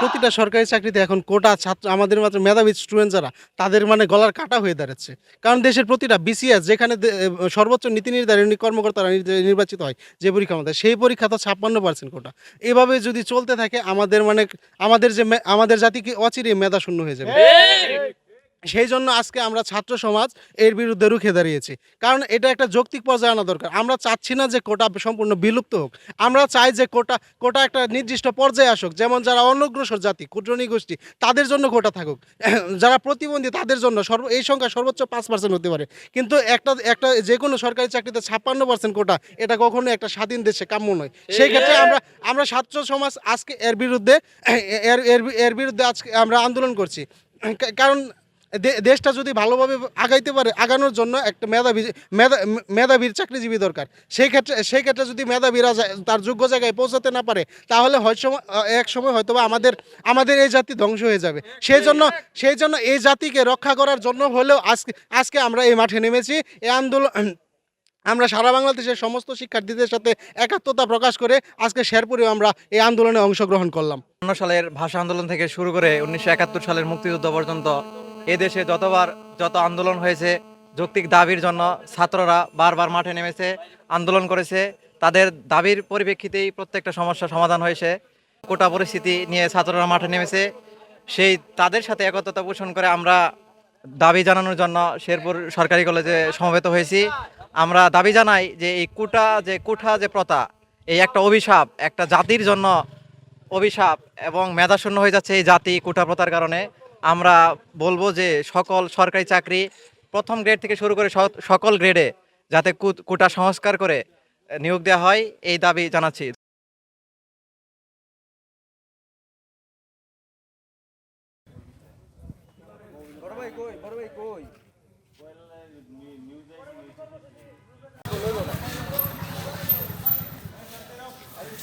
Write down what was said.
প্রতিটা সরকারি চাকরিতে এখন কোটা ছাত্র আমাদের মাত্র মেধাবী স্টুডেন্ট যারা তাদের মানে গলার কাটা হয়ে দাঁড়াচ্ছে। কারণ দেশের প্রতিটা বিসিএস যেখানে সর্বোচ্চ নীতি নির্ধারণী কর্মকর্তারা নির্বাচিত হয় যে পরীক্ষা মধ্যে সেই পরীক্ষা তো ছাপ্পান্ন পার্সেন্ট কোটা। এভাবে যদি চলতে থাকে আমাদের মানে আমাদের যে আমাদের জাতিকে অচিরে মেধা শূন্য হয়ে যাবে। সেই জন্য আজকে আমরা ছাত্র সমাজ এর বিরুদ্ধে রুখে দাঁড়িয়েছি। কারণ এটা একটা যৌক্তিক পর্যায়ে আনা দরকার। আমরা চাচ্ছি না যে কোটা সম্পূর্ণ বিলুপ্ত হোক। আমরা চাই যে কোটা কোটা একটা নির্দিষ্ট পর্যায়ে আসুক। যেমন যারা অনগ্রসর জাতি ক্ষুদ্রনী গোষ্ঠী তাদের জন্য কোটা থাকুক। যারা প্রতিবন্ধী তাদের জন্য সর্ব এই সংখ্যা সর্বোচ্চ পাঁচ পার্সেন্ট হতে পারে। কিন্তু একটা একটা যে কোনো সরকারি চাকরিতে ছাপ্পান্ন পার্সেন্ট কোটা এটা কখনো একটা স্বাধীন দেশে কাম্য নয়। সেই ক্ষেত্রে আমরা আমরা ছাত্র সমাজ আজকে এর বিরুদ্ধে এর এর বিরুদ্ধে আজকে আমরা আন্দোলন করছি। কারণ দেশটা যদি ভালোভাবে আগাইতে পারে, আগানোর জন্য একটা মেধাবী, মেধা, মেধাবীর চাকরিজীবী দরকার। সেই ক্ষেত্রে সেই ক্ষেত্রে যদি মেধাবীরা তার যোগ্য জায়গায় পৌঁছাতে না পারে, তাহলে হয় সময়, এক সময় হয়তো আমাদের আমাদের এই জাতি ধ্বংস হয়ে যাবে। সেই জন্য সেই জন্য এই জাতিকে রক্ষা করার জন্য হলেও আজকে আজকে আমরা এই মাঠে নেমেছি। এই আন্দোলন, আমরা সারা বাংলাদেশের সমস্ত শিক্ষার্থীদের সাথে একাত্মতা প্রকাশ করে আজকে শেরপুরেও আমরা এই আন্দোলনে অংশগ্রহণ করলাম। সালের ভাষা আন্দোলন থেকে শুরু করে উনিশশো একাত্তর সালের মুক্তিযুদ্ধ পর্যন্ত এদেশে যতবার যত আন্দোলন হয়েছে, যৌক্তিক দাবির জন্য ছাত্ররা বারবার মাঠে নেমেছে, আন্দোলন করেছে। তাদের দাবির পরিপ্রেক্ষিতেই প্রত্যেকটা সমস্যা সমাধান হয়েছে। কোটা পরিস্থিতি নিয়ে ছাত্ররা মাঠে নেমেছে। সেই তাদের সাথে একত্রতা পোষণ করে আমরা দাবি জানানোর জন্য শেরপুর সরকারি কলেজে সমবেত হয়েছি। আমরা দাবি জানাই যে এই কুটা, যে কুঠা, যে প্রথা, এই একটা অভিশাপ, একটা জাতির জন্য অভিশাপ এবং মেধাশূন্য হয়ে যাচ্ছে এই জাতি কুটাপ্রতার কারণে। আমরা বলব যে সকল সরকারি চাকরি প্রথম গ্রেড থেকে শুরু করে সকল গ্রেডে যাতে কুটা সংস্কার করে নিয়োগ দেওয়া হয়, এই দাবি জানাচ্ছি।